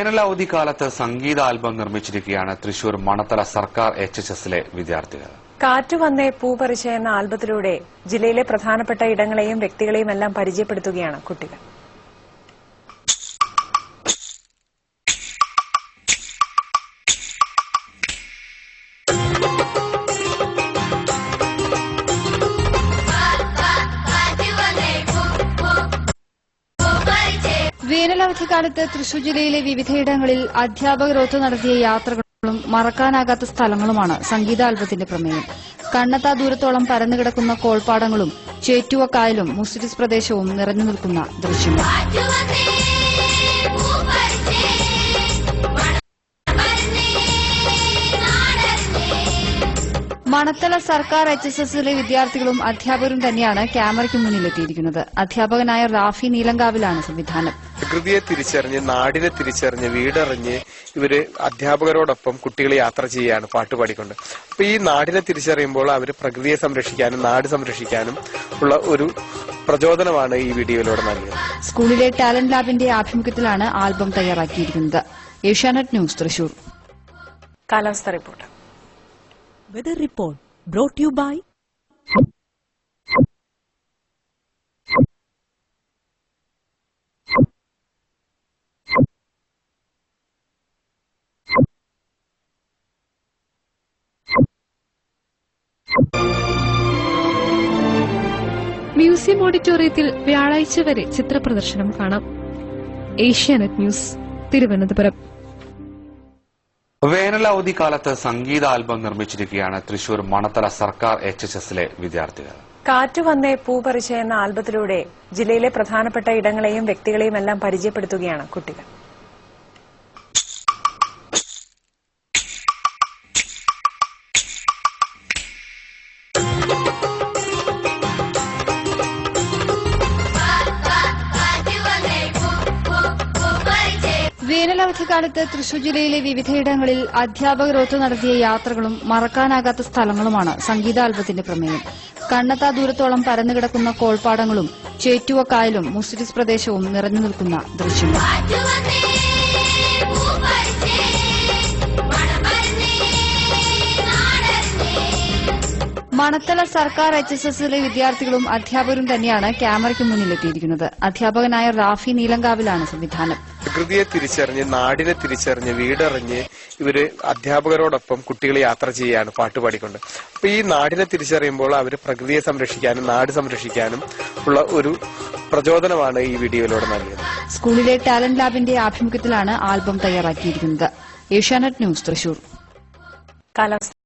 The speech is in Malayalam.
വേനൽ അവധിക്കാലത്ത് സംഗീത ആൽബം നിർമ്മിച്ചിരിക്കുകയാണ് തൃശൂർ മണത്തല സർക്കാർ എച്ച് എച്ച് എസിലെ വിദ്യാർത്ഥികൾ. കാറ്റ് വന്നേ പൂ പറിച്ച എന്ന ആൽബത്തിലൂടെ ജില്ലയിലെ പ്രധാനപ്പെട്ട ഇടങ്ങളെയും വ്യക്തികളെയും എല്ലാം പരിചയപ്പെടുത്തുകയാണ് കുട്ടികൾ. വേനലവധിക്കാലത്ത് തൃശൂർ ജില്ലയിലെ വിവിധയിടങ്ങളിൽ അധ്യാപകരൊത്തു നടത്തിയ യാത്രകളും മറക്കാനാകാത്ത സ്ഥലങ്ങളുമാണ് സംഗീതാൽബത്തിന്റെ പ്രമേയം. കണ്ണത്താ ദൂരത്തോളം പരന്നുകിടക്കുന്ന കോൾപ്പാടങ്ങളും ചേറ്റുവക്കായലും മുസ്ലിസ് പ്രദേശവും നിറഞ്ഞു നിൽക്കുന്ന ദൃശ്യങ്ങൾ. മണത്തല സർക്കാർ എച്ച് എസ് എസിലെ വിദ്യാർത്ഥികളും അധ്യാപകരും തന്നെയാണ് ക്യാമറയ്ക്ക് മുന്നിലെത്തിയിരിക്കുന്നത്. അധ്യാപകനായ റാഫി നീലങ്കാവിലാണ് സംവിധാനം. പ്രകൃതിയെ തിരിച്ചറിഞ്ഞ് നാടിനെ തിരിച്ചറിഞ്ഞ് വീടറിഞ്ഞ് ഇവർ അധ്യാപകരോടൊപ്പം കുട്ടികൾ യാത്ര ചെയ്യുകയാണ് പാട്ട് പാടിക്കൊണ്ട്. അപ്പൊ ഈ നാടിനെ തിരിച്ചറിയുമ്പോൾ അവർ പ്രകൃതിയെ സംരക്ഷിക്കാനും നാട് സംരക്ഷിക്കാനും ഉള്ള ഒരു പ്രചോദനമാണ് ഈ വീഡിയോയിലൂടെ നൽകിയത്. സ്കൂളിലെ ടാലന്റ് ലാബിന്റെ ആഭിമുഖ്യത്തിലാണ് ആൽബം തയ്യാറാക്കിയിരിക്കുന്നത്. ഏഷ്യാനെറ്റ് ന്യൂസ് തൃശൂർ. കാലാവസ്ഥ report. Report brought to you by museum ഓഡിറ്റോറിയത്തിൽ വ്യാഴാഴ്ച വരെ ചിത്രപ്രദർശനം കാണാം. ഏഷ്യാനെറ്റ് ന്യൂസ് തിരുവനന്തപുരം. വേനൽ അവധിക്കാലത്ത് സംഗീത ആൽബം നിർമ്മിച്ചിരിക്കുകയാണ് തൃശൂർ മണത്തല സർക്കാർ എച്ച് എച്ച് എസിലെ വിദ്യാർത്ഥികൾ. കാറ്റ് വന്നേ പൂ പറിച്ച എന്ന ആൽബത്തിലൂടെ ജില്ലയിലെ പ്രധാനപ്പെട്ട ഇടങ്ങളെയും വ്യക്തികളെയും എല്ലാം പരിചയപ്പെടുത്തുകയാണ് കുട്ടികൾ. വേനലവധിക്കാലത്ത് തൃശൂർ ജില്ലയിലെ വിവിധയിടങ്ങളിൽ അധ്യാപകരൊത്തു നടത്തിയ യാത്രകളും മറക്കാനാകാത്ത സ്ഥലങ്ങളുമാണ് സംഗീതാൽബത്തിന്റെ പ്രമേയം. കണ്ണത്താ ദൂരത്തോളം പരന്നുകിടക്കുന്ന കോൾപ്പാടങ്ങളും ചേറ്റുവക്കായലും മുസ്ലിസ് പ്രദേശവും നിറഞ്ഞു നിൽക്കുന്ന ദൃശ്യങ്ങൾ. മണത്തല സർക്കാർ എച്ച് എസ് എസിലെ വിദ്യാർത്ഥികളും അധ്യാപകരും തന്നെയാണ് ക്യാമറയ്ക്ക് മുന്നിലെത്തിയിരിക്കുന്നത്. അധ്യാപകനായ റാഫി നീലങ്കാവിലാണ് സംവിധാനം. പ്രകൃതിയെ തിരിച്ചറിഞ്ഞ് നാടിനെ തിരിച്ചറിഞ്ഞ് വീടറിഞ്ഞ് ഇവർ അധ്യാപകരോടൊപ്പം കുട്ടികൾ യാത്ര ചെയ്യുകയാണ് പാട്ട് പാടിക്കൊണ്ട്. അപ്പൊ ഈ നാടിനെ തിരിച്ചറിയുമ്പോൾ അവർ പ്രകൃതിയെ സംരക്ഷിക്കാനും നാട് സംരക്ഷിക്കാനും ഉള്ള ഒരു പ്രചോദനമാണ് ഈ വീഡിയോയിലൂടെ നൽകിയത്. സ്കൂളിലെ ടാലന്റ് ലാബിന്റെ ആഭിമുഖ്യത്തിലാണ് ആൽബം തയ്യാറാക്കിയിരിക്കുന്നത്. ഏഷ്യാനെറ്റ് ന്യൂസ് തൃശൂർ. കാലാവസ്ഥ